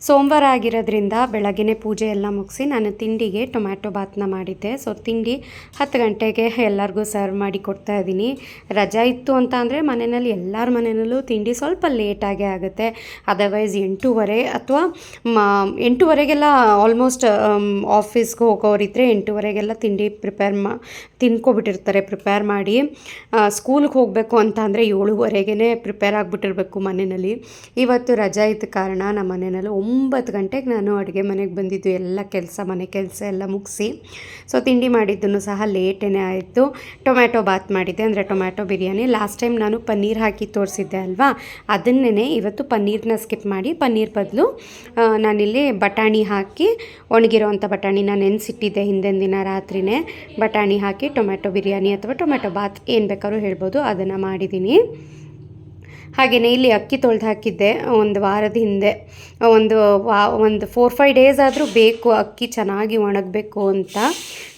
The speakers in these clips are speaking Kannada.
ಸೋಮವಾರ ಆಗಿರೋದ್ರಿಂದ ಬೆಳಗ್ಗೆ ಪೂಜೆ ಎಲ್ಲ ಮುಗಿಸಿ ನಾನು ತಿಂಡಿಗೆ ಟೊಮ್ಯಾಟೊ ಬಾತ್ನ ಮಾಡಿದ್ದೆ. ಸೊ ತಿಂಡಿ ಹತ್ತು ಗಂಟೆಗೆ ಎಲ್ಲರಿಗೂ ಸರ್ವ್ ಮಾಡಿ ಕೊಡ್ತಾ ಇದ್ದೀನಿ. ರಜಾ ಇತ್ತು ಅಂತ ಅಂದರೆ ಮನೆಯಲ್ಲಿ ಎಲ್ಲರ ಮನೆಯಲ್ಲೂ ತಿಂಡಿ ಸ್ವಲ್ಪ ಲೇಟಾಗೇ ಆಗುತ್ತೆ. ಅದರ್ವೈಸ್ ಎಂಟೂವರೆ ಅಥವಾ ಎಂಟೂವರೆಗೆಲ್ಲ ಆಲ್ಮೋಸ್ಟ್ ಆಫೀಸ್ಗೆ ಹೋಗೋರಿದ್ದರೆ ಎಂಟೂವರೆಗೆಲ್ಲ ತಿಂಡಿ ಪ್ರಿಪೇರ್ ಮಾ, ತಿನ್ಕೊಬಿಟ್ಟಿರ್ತಾರೆ ಪ್ರಿಪೇರ್ ಮಾಡಿ. ಸ್ಕೂಲ್ಗೆ ಹೋಗಬೇಕು ಅಂತ ಅಂದರೆ ಏಳುವರೆಗೇ ಪ್ರಿಪೇರ್ ಆಗಿಬಿಟ್ಟಿರಬೇಕು ಮನೆಯಲ್ಲಿ. ಇವತ್ತು ರಜಾ ಇದ್ದ ಕಾರಣ ನಮ್ಮ ಮನೆಯಲ್ಲಿ ಒಂಬತ್ತು ಗಂಟೆಗೆ ನಾನು ಅಡುಗೆ ಮನೆಗೆ ಬಂದಿದ್ದು, ಎಲ್ಲ ಕೆಲಸ, ಮನೆ ಕೆಲಸ ಎಲ್ಲ ಮುಗಿಸಿ. ಸೊ ತಿಂಡಿ ಮಾಡಿದ್ದನ್ನು ಸಹ ಲೇಟೇ ಆಯಿತು. ಟೊಮ್ಯಾಟೊ ಬಾತ್ ಮಾಡಿದ್ದೆ, ಅಂದರೆ ಟೊಮ್ಯಾಟೊ ಬಿರಿಯಾನಿ. ಲಾಸ್ಟ್ ಟೈಮ್ ನಾನು ಪನ್ನೀರ್ ಹಾಕಿ ತೋರಿಸಿದ್ದೆ ಅಲ್ವಾ? ಅದನ್ನೇ ಇವತ್ತು ಪನ್ನೀರ್ನ ಸ್ಕಿಪ್ ಮಾಡಿ, ಪನ್ನೀರ್ ಬದಲು ನಾನಿಲ್ಲಿ ಬಟಾಣಿ ಹಾಕಿ ಒಣಗಿರೋವಂಥ ಬಟಾಣಿನ ನೆನೆಸಿಟ್ಟಿದ್ದೆ ಹಿಂದಿನ ದಿನ ರಾತ್ರಿನೇ. ಬಟಾಣಿ ಹಾಕಿ ಟೊಮ್ಯಾಟೊ ಬಿರಿಯಾನಿ ಅಥವಾ ಟೊಮ್ಯಾಟೊ ಬಾತ್ ಏನು ಬೇಕಾದ್ರೂ ಹೇಳ್ಬೋದು, ಅದನ್ನು ಮಾಡಿದ್ದೀನಿ. ಹಾಗೆಯೇ ಇಲ್ಲಿ ಅಕ್ಕಿ ತೊಳೆದು ಹಾಕಿದ್ದೆ, ಒಂದು ವಾರದ ಹಿಂದೆ. ಒಂದು ವಾ, ಒಂದು ಫೋರ್ ಫೈವ್ ಡೇಸ್ ಆದರೂ ಬೇಕು, ಅಕ್ಕಿ ಚೆನ್ನಾಗಿ ಒಣಗಬೇಕು ಅಂತ.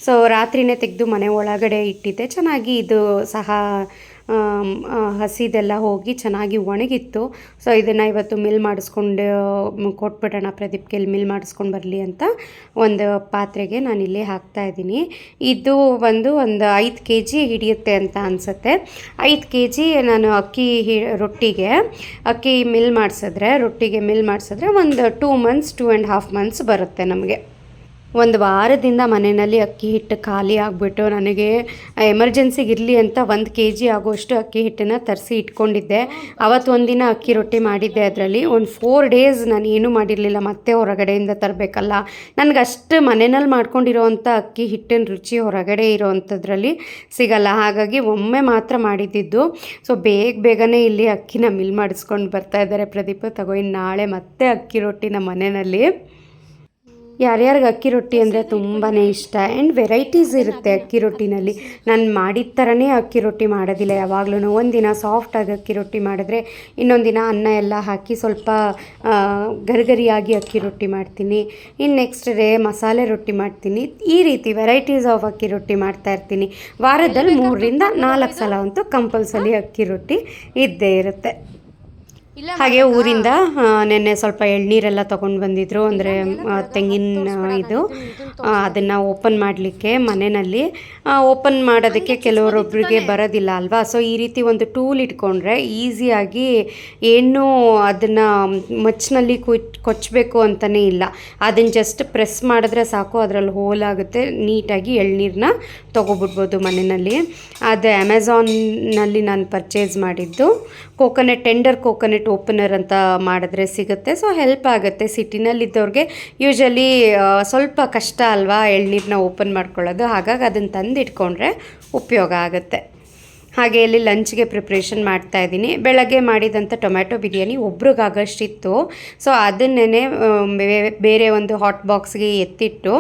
ಸೊ ರಾತ್ರಿನೇ ತೆಗೆದು ಮನೆ ಒಳಗಡೆ ಇಟ್ಟಿದ್ದೆ. ಚೆನ್ನಾಗಿ ಇದು ಸಹ ಹಸಿದೆಲ್ಲ ಹೋಗಿ ಚೆನ್ನಾಗಿ ಒಣಗಿತ್ತು. ಸೊ ಇದನ್ನು ಇವತ್ತು ಮಿಲ್ ಮಾಡಿಸ್ಕೊಂಡು ಕೊಟ್ಬಿಡೋಣ ಪ್ರದೀಪ್ಗೆ, ಇಲ್ಲಿ ಮಿಲ್ ಮಾಡಿಸ್ಕೊಂಡು ಬರಲಿ ಅಂತ ಒಂದು ಪಾತ್ರೆಗೆ ನಾನು ಇಲ್ಲಿ ಹಾಕ್ತಾ ಇದ್ದೀನಿ. ಇದು ಬಂದು ಒಂದು ಐದು ಕೆ ಜಿ ಹಿಡಿಯುತ್ತೆ ಅಂತ ಅನಿಸುತ್ತೆ. ಐದು ಕೆ ಜಿ ನಾನು ಅಕ್ಕಿ ಹಿ, ರೊಟ್ಟಿಗೆ, ಅಕ್ಕಿ ಮಿಲ್ ಮಾಡಿಸಿದ್ರೆ, ರೊಟ್ಟಿಗೆ ಮಿಲ್ ಮಾಡಿಸಿದ್ರೆ ಒಂದು two months two and half months ಬರುತ್ತೆ ನಮಗೆ. ಒಂದು ವಾರದಿಂದ ಮನೆಯಲ್ಲಿ ಅಕ್ಕಿ ಹಿಟ್ಟು ಖಾಲಿ ಆಗಿಬಿಟ್ಟು ನನಗೆ ಎಮರ್ಜೆನ್ಸಿಗೆ ಇರಲಿ ಅಂತ ಒಂದು ಕೆ ಜಿ ಆಗೋಷ್ಟು ಅಕ್ಕಿ ಹಿಟ್ಟನ್ನು ತರಿಸಿ ಇಟ್ಕೊಂಡಿದ್ದೆ. ಅವತ್ತು ಒಂದಿನ ಅಕ್ಕಿ ರೊಟ್ಟಿ ಮಾಡಿದ್ದೆ ಅದರಲ್ಲಿ. ಒಂದು ಫೋರ್ ಡೇಸ್ ನಾನು ಏನೂ ಮಾಡಿರಲಿಲ್ಲ. ಮತ್ತೆ ಹೊರಗಡೆಯಿಂದ ತರಬೇಕಲ್ಲ. ನನಗಷ್ಟು ಮನೆಯಲ್ಲಿ ಮಾಡ್ಕೊಂಡಿರೋವಂಥ ಅಕ್ಕಿ ಹಿಟ್ಟಿನ ರುಚಿ ಹೊರಗಡೆ ಇರೋವಂಥದ್ರಲ್ಲಿ ಸಿಗಲ್ಲ. ಹಾಗಾಗಿ ಒಮ್ಮೆ ಮಾತ್ರ ಮಾಡಿದ್ದಿದ್ದು. ಸೊ ಬೇಗ ಬೇಗನೆ ಇಲ್ಲಿ ಅಕ್ಕಿನ ಮಿಲ್ ಮಾಡಿಸ್ಕೊಂಡು ಬರ್ತಾ ಇದ್ದಾರೆ ಪ್ರದೀಪ್. ತಗೋ ನಾಳೆ ಮತ್ತೆ ಅಕ್ಕಿ ರೊಟ್ಟಿ ನಮ್ಮ ಮನೆಯಲ್ಲಿ ಯಾರ್ಯಾರಿಗೆ ಅಕ್ಕಿ ರೊಟ್ಟಿ ಅಂದರೆ ತುಂಬಾ ಇಷ್ಟ. ಆ್ಯಂಡ್ ವೆರೈಟೀಸ್ ಇರುತ್ತೆ ಅಕ್ಕಿ ರೊಟ್ಟಿನಲ್ಲಿ. ನಾನು ಮಾಡಿದ ಥರನೇ ಅಕ್ಕಿ ರೊಟ್ಟಿ ಮಾಡೋದಿಲ್ಲ. ಯಾವಾಗಲೂ ಒಂದಿನ ಸಾಫ್ಟಾಗಿ ಅಕ್ಕಿ ರೊಟ್ಟಿ ಮಾಡಿದ್ರೆ ಇನ್ನೊಂದಿನ ದಿನ ಅನ್ನ ಎಲ್ಲ ಹಾಕಿ ಸ್ವಲ್ಪ ಗರಿಗರಿಯಾಗಿ ಅಕ್ಕಿ ರೊಟ್ಟಿ ಮಾಡ್ತೀನಿ. ಇನ್ನು ನೆಕ್ಸ್ಟ್ ಡೇ ಮಸಾಲೆ ರೊಟ್ಟಿ ಮಾಡ್ತೀನಿ. ಈ ರೀತಿ ವೆರೈಟೀಸ್ ಆಫ್ ಅಕ್ಕಿ ರೊಟ್ಟಿ ಮಾಡ್ತಾ ಇರ್ತೀನಿ. ವಾರದಲ್ಲಿ ಮೂರರಿಂದ ನಾಲ್ಕು ಸಲ ಅಂತೂ ಕಂಪಲ್ಸರಿ ಅಕ್ಕಿ ರೊಟ್ಟಿ ಇದ್ದೇ ಇರುತ್ತೆ. ಹಾಗೆ ಊರಿಂದ ನೆನ್ನೆ ಸ್ವಲ್ಪ ಎಳ್ನೀರೆಲ್ಲ ತಗೊಂಡು ಬಂದಿದ್ರು. ಅಂದರೆ ತೆಂಗಿನ ಇದು ಅದನ್ನು ಓಪನ್ ಮಾಡಲಿಕ್ಕೆ ಮನೆಯಲ್ಲಿ ಓಪನ್ ಮಾಡೋದಕ್ಕೆ ಕೆಲವರೊಬ್ಬರಿಗೆ ಬರೋದಿಲ್ಲ ಅಲ್ವಾ? ಸೊ ಈ ರೀತಿ ಒಂದು ಟೂಲ್ ಇಟ್ಕೊಂಡ್ರೆ ಈಸಿಯಾಗಿ ಏನು ಅದನ್ನು ಮಚ್ಚಿನಲ್ಲಿ ಕುಚ್ ಕೊಚ್ಚಬೇಕು ಅಂತಲೇ ಇಲ್ಲ. ಅದನ್ನು ಜಸ್ಟ್ ಪ್ರೆಸ್ ಮಾಡಿದ್ರೆ ಸಾಕು ಅದರಲ್ಲಿ ಹೋಲ್ ಆಗುತ್ತೆ. ನೀಟಾಗಿ ಎಳ್ನೀರನ್ನ ತೊಗೊಬಿಡ್ಬೋದು ಮನೆಯಲ್ಲಿ ಅದು ಅಮೆಝಾನ್ನಲ್ಲಿ ನಾನು ಪರ್ಚೇಸ್ ಮಾಡಿದ್ದು. ಕೋಕೋನೆಟ್ ಟೆಂಡರ್ ಕೋಕೋನಟ್ ಓಪನರ್ ಅಂತ ಮಾಡಿದ್ರೆ ಸಿಗುತ್ತೆ. ಸೊ ಹೆಲ್ಪ್ ಆಗುತ್ತೆ. ಸಿಟಿನಲ್ಲಿದ್ದವ್ರಿಗೆ ಯೂಶಲಿ ಸ್ವಲ್ಪ ಕಷ್ಟ ಅಲ್ವಾ ಎಳ್ನೀರನ್ನ ಓಪನ್ ಮಾಡ್ಕೊಳ್ಳೋದು. ಹಾಗಾಗಿ ಅದನ್ನು ತಂದಿಟ್ಕೊಂಡ್ರೆ ಉಪಯೋಗ ಆಗುತ್ತೆ. ಹಾಗೆ ಇಲ್ಲಿ ಲಂಚ್ಗೆ ಪ್ರಿಪ್ರೇಷನ್ ಮಾಡ್ತಾ ಇದ್ದೀನಿ. ಬೆಳಗ್ಗೆ ಮಾಡಿದಂಥ ಟೊಮ್ಯಾಟೊ ಬಿರಿಯಾನಿ ಒಬ್ರಿಗಾಗಷ್ಟಿತ್ತು. ಸೊ ಅದನ್ನೇ ಬೇರೆ ಒಂದು ಹಾಟ್ ಬಾಕ್ಸ್ಗೆ ಎತ್ತಿಟ್ಟು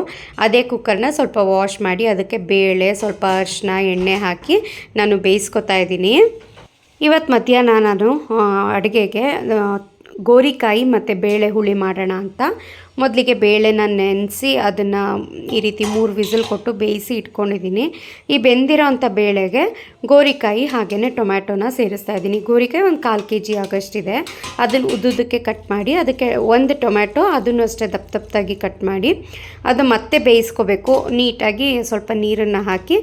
ಅದೇ ಕುಕ್ಕರ್ನ ಸ್ವಲ್ಪ ವಾಶ್ ಮಾಡಿ ಅದಕ್ಕೆ ಬೇಳೆ, ಸ್ವಲ್ಪ ಅರಿಶಿನ ಎಣ್ಣೆ ಹಾಕಿ ನಾನು ಬೇಯಿಸ್ಕೊತಾ ಇದ್ದೀನಿ. ಇವತ್ತು ಮಧ್ಯಾಹ್ನ ನಾನು ಅಡುಗೆಗೆ ಗೋರಿಕಾಯಿ ಮತ್ತು ಬೇಳೆ ಹುಳಿ ಮಾಡೋಣ ಅಂತ ಮೊದಲಿಗೆ ಬೇಳೆನ ನೆನೆಸಿ ಅದನ್ನು ಈ ರೀತಿ ಮೂರು ವಿಸಿಲ್ ಕೊಟ್ಟು ಬೇಯಿಸಿ ಇಟ್ಕೊಂಡಿದ್ದೀನಿ. ಈ ಬೆಂದಿರೋ ಅಂಥ ಬೇಳೆಗೆ ಗೋರಿಕಾಯಿ ಹಾಗೆಯೇ ಟೊಮ್ಯಾಟೊನ ಸೇರಿಸ್ತಾ ಇದ್ದೀನಿ. ಗೋರಿಕಾಯಿ ಒಂದು ಕಾಲು ಕೆ ಜಿ ಆಗೋಷ್ಟಿದೆ ಅದನ್ನು ಉದ್ದುದಕ್ಕೆ ಕಟ್ ಮಾಡಿ, ಅದಕ್ಕೆ ಒಂದು ಟೊಮ್ಯಾಟೊ, ಅದನ್ನು ಅಷ್ಟೇ ದಪ್ಪ ದಪ್ಪದಾಗಿ ಕಟ್ ಮಾಡಿ, ಅದು ಮತ್ತೆ ಬೇಯಿಸ್ಕೋಬೇಕು. ನೀಟಾಗಿ ಸ್ವಲ್ಪ ನೀರನ್ನು ಹಾಕಿ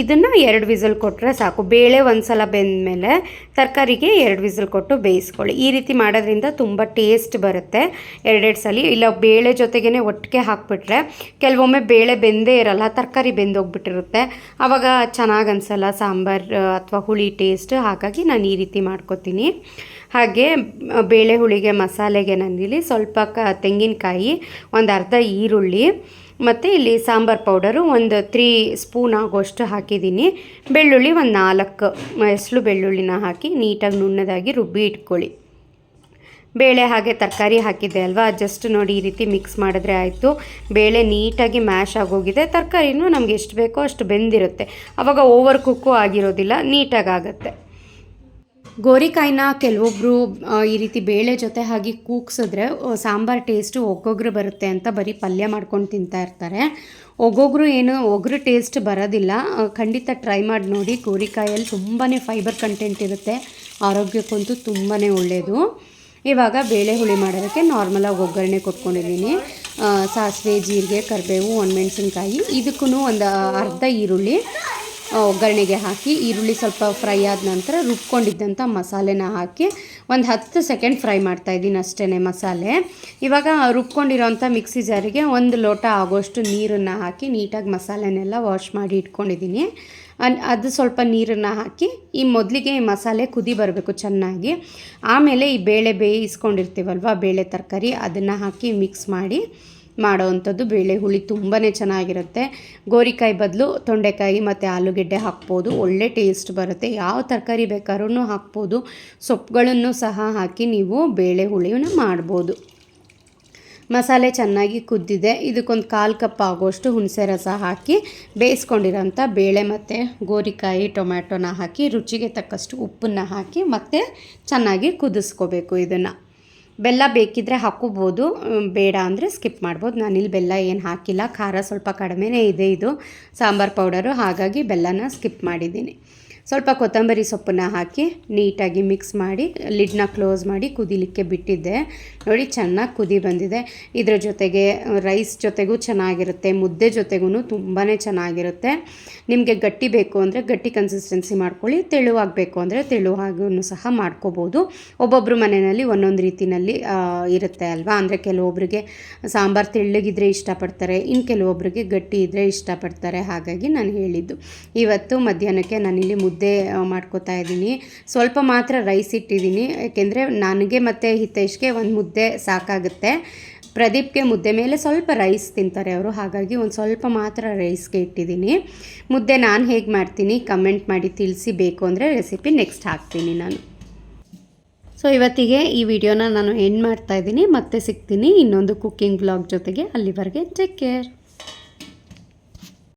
ಇದನ್ನು ಎರಡು ವಿಸಿಲ್ ಕೊಟ್ಟರೆ ಸಾಕು. ಬೇಳೆ ಒಂದು ಸಲ ಬೆಂದಮೇಲೆ ತರಕಾರಿಗೆ ಎರಡು ವಿಸಿಲ್ ಕೊಟ್ಟು ಬೇಯಿಸ್ಕೊಳ್ಳಿ. ಈ ರೀತಿ ಮಾಡೋದ್ರಿಂದ ತುಂಬ ಟೇಸ್ಟ್ ಬರುತ್ತೆ. ಎರಡೆರಡು ಸಲ, ಇಲ್ಲ ಬೇಳೆ ಜೊತೆಗೇ ಒಟ್ಟಿಗೆ ಹಾಕ್ಬಿಟ್ರೆ ಕೆಲವೊಮ್ಮೆ ಬೇಳೆ ಬೆಂದೇ ಇರಲ್ಲ, ತರಕಾರಿ ಬೆಂದೋಗ್ಬಿಟ್ಟಿರುತ್ತೆ ಆವಾಗ ಚೆನ್ನಾಗಿ ಅನಿಸಲ್ಲ, ಸಾಂಬಾರು ಅಥವಾ ಹುಳಿ ಟೇಸ್ಟ್ ಹಾಗಾಗಿ ನಾನು ಈ ರೀತಿ ಮಾಡ್ಕೊತೀನಿ. ಹಾಗೆ ಬೇಳೆ ಹುಳಿಗೆ, ಮಸಾಲೆಗೆ ನಾನಿಲ್ಲಿ ಸ್ವಲ್ಪ ಕ, ತೆಂಗಿನಕಾಯಿ, ಒಂದು ಅರ್ಧ ಈರುಳ್ಳಿ, ಮತ್ತು ಇಲ್ಲಿ ಸಾಂಬಾರು ಪೌಡರು ಒಂದು ತ್ರೀ ಸ್ಪೂನ್ ಆಗೋಷ್ಟು ಹಾಕಿದ್ದೀನಿ. ಬೆಳ್ಳುಳ್ಳಿ ಒಂದು ನಾಲ್ಕು ಹೆಸಳು ಬೆಳ್ಳುಳ್ಳಿನ ಹಾಕಿ ನೀಟಾಗಿ ನುಣ್ಣದಾಗಿ ರುಬ್ಬಿ ಇಟ್ಕೊಳ್ಳಿ. ಬೇಳೆ ಹಾಗೆ ತರಕಾರಿ ಹಾಕಿದ್ದೆ ಅಲ್ವಾ? ಜಸ್ಟ್ ನೋಡಿ ಈ ರೀತಿ ಮಿಕ್ಸ್ ಮಾಡಿದ್ರೆ ಆಯಿತು. ಬೇಳೆ ನೀಟಾಗಿ ಮ್ಯಾಶ್ ಆಗೋಗಿದೆ. ತರಕಾರಿನೂ ನಮ್ಗೆ ಎಷ್ಟು ಬೇಕೋ ಅಷ್ಟು ಬೆಂದಿರುತ್ತೆ. ಆವಾಗ ಓವರ್ ಕುಕ್ಕು ಆಗಿರೋದಿಲ್ಲ, ನೀಟಾಗಿ ಆಗುತ್ತೆ. ಗೋರಿಕಾಯಿನ ಕೆಲವೊಬ್ಬರು ಈ ರೀತಿ ಬೇಳೆ ಜೊತೆ ಹಾಗೆ ಕೂಗ್ಸಿದ್ರೆ ಸಾಂಬಾರು ಟೇಸ್ಟು ಒಗ್ಗೊಗ್ರು ಬರುತ್ತೆ ಅಂತ ಬರೀ ಪಲ್ಯ ಮಾಡ್ಕೊಂಡು ತಿಂತಾ ಇರ್ತಾರೆ. ಒಗ್ಗೊಗ್ರು ಏನು, ಒಗ್ರು ಟೇಸ್ಟ್ ಬರೋದಿಲ್ಲ. ಖಂಡಿತ ಟ್ರೈ ಮಾಡಿ ನೋಡಿ. ಗೋರಿಕಾಯಲ್ಲಿ ತುಂಬಾ ಫೈಬರ್ ಕಂಟೆಂಟ್ ಇರುತ್ತೆ. ಆರೋಗ್ಯಕ್ಕಂತೂ ತುಂಬಾ ಒಳ್ಳೆಯದು ಇವಾಗ ಬೇಳೆ ಹುಳಿ ಮಾಡೋದಕ್ಕೆ ನಾರ್ಮಲಾಗಿ ಒಗ್ಗರಣೆ ಕೊಟ್ಕೊಂಡಿದ್ದೀನಿ. ಸಾಸಿವೆ, ಜೀರಿಗೆ, ಕರಿಬೇವು, ಒಣಮೆಣ್ಸಿನ್ಕಾಯಿ ಇದಕ್ಕೂ ಒಂದು ಅರ್ಧ ಈರುಳ್ಳಿ ಒಗ್ಗರಣೆಗೆ ಹಾಕಿ, ಈರುಳ್ಳಿ ಸ್ವಲ್ಪ ಫ್ರೈ ಆದ ನಂತರ ರುಬ್ಕೊಂಡಿದ್ದಂಥ ಮಸಾಲೆನ ಹಾಕಿ ಒಂದು ಹತ್ತು ಸೆಕೆಂಡ್ ಫ್ರೈ ಮಾಡ್ತಾ ಇದ್ದೀನಿ ಅಷ್ಟೇ ಮಸಾಲೆ. ಇವಾಗ ರುಬ್ಕೊಂಡಿರೋಂಥ ಮಿಕ್ಸಿ ಜಾರಿಗೆ ಒಂದು ಲೋಟ ಆಗೋಷ್ಟು ನೀರನ್ನು ಹಾಕಿ ನೀಟಾಗಿ ಮಸಾಲೆನೆಲ್ಲ ವಾಶ್ ಮಾಡಿ ಇಟ್ಕೊಂಡಿದ್ದೀನಿ. ಅದು ಸ್ವಲ್ಪ ನೀರನ್ನು ಹಾಕಿ ಈ ಮೊದಲಿಗೆ ಈ ಮಸಾಲೆ ಕುದಿ ಬರಬೇಕು ಚೆನ್ನಾಗಿ. ಆಮೇಲೆ ಈ ಬೇಳೆ ಬೇಯಿಸ್ಕೊಂಡಿರ್ತೀವಲ್ವ, ಬೇಳೆ ತರಕಾರಿ, ಅದನ್ನು ಹಾಕಿ ಮಿಕ್ಸ್ ಮಾಡಿ ಮಾಡೋವಂಥದ್ದು ಬೇಳೆ ಹುಳಿ ತುಂಬಾ ಚೆನ್ನಾಗಿರುತ್ತೆ. ಗೋರಿಕಾಯಿ ಬದಲು ತೊಂಡೆಕಾಯಿ ಮತ್ತು ಆಲೂಗೆಡ್ಡೆ ಹಾಕ್ಬೋದು. ಒಳ್ಳೆ ಟೇಸ್ಟ್ ಬರುತ್ತೆ. ಯಾವ ತರಕಾರಿ ಬೇಕಾದ್ರೂ ಹಾಕ್ಬೋದು. ಸೊಪ್ಪುಗಳನ್ನು ಸಹ ಹಾಕಿ ನೀವು ಬೇಳೆ ಹುಳಿಯನ್ನು ಮಾಡ್ಬೋದು. ಮಸಾಲೆ ಚೆನ್ನಾಗಿ ಕುದ್ದಿದೆ. ಇದಕ್ಕೊಂದು ಕಾಲು ಕಪ್ ಆಗೋಷ್ಟು ಹುಣಸೆ ರಸ ಹಾಕಿ ಬೇಯಿಸ್ಕೊಂಡಿರೋಂಥ ಬೇಳೆ ಮತ್ತು ಗೋರಿಕಾಯಿ ಟೊಮ್ಯಾಟೊನ ಹಾಕಿ ರುಚಿಗೆ ತಕ್ಕಷ್ಟು ಉಪ್ಪನ್ನು ಹಾಕಿ ಮತ್ತೆ ಚೆನ್ನಾಗಿ ಕುದಿಸ್ಕೋಬೇಕು ಇದನ್ನು. ಬೆಲ್ಲ ಬೇಕಿದ್ದರೆ ಹಾಕೋಬೋದು. ಬೇಡ ಅಂದರೆ ಸ್ಕಿಪ್ ಮಾಡ್ಬೋದು. ನಾನಿಲ್ಲಿ ಬೆಲ್ಲ ಏನು ಹಾಕಿಲ್ಲ. ಖಾರ ಸ್ವಲ್ಪ ಕಡಿಮೆನೇ ಇದೆ ಇದು. ಸಾಂಬಾರು ಪೌಡರು. ಹಾಗಾಗಿ ಬೆಲ್ಲನ ಸ್ಕಿಪ್ ಮಾಡಿದ್ದೀನಿ. ಸ್ವಲ್ಪ ಕೊತ್ತಂಬರಿ ಸೊಪ್ಪನ್ನ ಹಾಕಿ ನೀಟಾಗಿ ಮಿಕ್ಸ್ ಮಾಡಿ, ಲಿಡ್ನ ಕ್ಲೋಸ್ ಮಾಡಿ ಕುದಿಲಿಕ್ಕೆ ಬಿಟ್ಟಿದ್ದೆ. ನೋಡಿ, ಚೆನ್ನಾಗಿ ಕುದಿ ಬಂದಿದೆ. ಇದರ ಜೊತೆಗೆ, ರೈಸ್ ಜೊತೆಗೂ ಚೆನ್ನಾಗಿರುತ್ತೆ, ಮುದ್ದೆ ಜೊತೆಗೂ ತುಂಬಾ ಚೆನ್ನಾಗಿರುತ್ತೆ. ನಿಮಗೆ ಗಟ್ಟಿ ಬೇಕು ಅಂದರೆ ಗಟ್ಟಿ ಕನ್ಸಿಸ್ಟೆನ್ಸಿ ಮಾಡ್ಕೊಳ್ಳಿ, ತೆಳುವಾಗಬೇಕು ಅಂದರೆ ತೆಳುವಾಗೂ ಸಹ ಮಾಡ್ಕೋಬೋದು. ಒಬ್ಬೊಬ್ಬರು ಮನೆಯಲ್ಲಿ ಒಂದೊಂದು ರೀತಿಯಲ್ಲಿ ಇರುತ್ತೆ ಅಲ್ವಾ? ಅಂದರೆ ಕೆಲವೊಬ್ಬರಿಗೆ ಸಾಂಬಾರು ತೆಳ್ಳಗಿದ್ರೆ ಇಷ್ಟಪಡ್ತಾರೆ ಇನ್ನು ಕೆಲವೊಬ್ಬರಿಗೆ ಗಟ್ಟಿ ಇದ್ದರೆ ಇಷ್ಟಪಡ್ತಾರೆ. ಹಾಗಾಗಿ ನಾನು ಹೇಳಿದ್ದು. ಇವತ್ತು ಮಧ್ಯಾಹ್ನಕ್ಕೆ ನಾನಿಲ್ಲಿ ಮುದ್ದೆ ಆ, ಮಾಡ್ಕೋತಾ ಇದ್ದೀನಿ. ಸ್ವಲ್ಪ ಮಾತ್ರ ರೈಸ್ ಇಟ್ಟಿದ್ದೀನಿ. ಯಾಕೆಂದರೆ ನನಗೆ ಮತ್ತು ಹಿತೇಶ್ಗೆ ಒಂದು ಮುದ್ದೆ ಸಾಕಾಗುತ್ತೆ. ಪ್ರದೀಪ್ಗೆ ಮುದ್ದೆ ಮೇಲೆ ಸ್ವಲ್ಪ ರೈಸ್ ತಿಂತಾರೆ ಅವರು. ಹಾಗಾಗಿ ಒಂದು ಸ್ವಲ್ಪ ಮಾತ್ರ ರೈಸ್ಗೆ ಇಟ್ಟಿದ್ದೀನಿ. ಮುದ್ದೆ ನಾನು ಹೇಗೆ ಮಾಡ್ತೀನಿ ಕಮೆಂಟ್ ಮಾಡಿ ತಿಳಿಸಿ ಬೇಕು ಅಂದರೆ ರೆಸಿಪಿ ನೆಕ್ಸ್ಟ್ ಹಾಕ್ತೀನಿ ನಾನು. ಸೊ ಇವತ್ತಿಗೆ ಈ ವಿಡಿಯೋನ ನಾನು ಎಂಡ್ ಮಾಡ್ತಾ ಇದ್ದೀನಿ. ಮತ್ತೆ ಸಿಗ್ತೀನಿ ಇನ್ನೊಂದು ಕುಕ್ಕಿಂಗ್ ಬ್ಲಾಗ್ ಜೊತೆಗೆ. ಅಲ್ಲಿವರೆಗೆ ಟೇಕ್ ಕೇರ್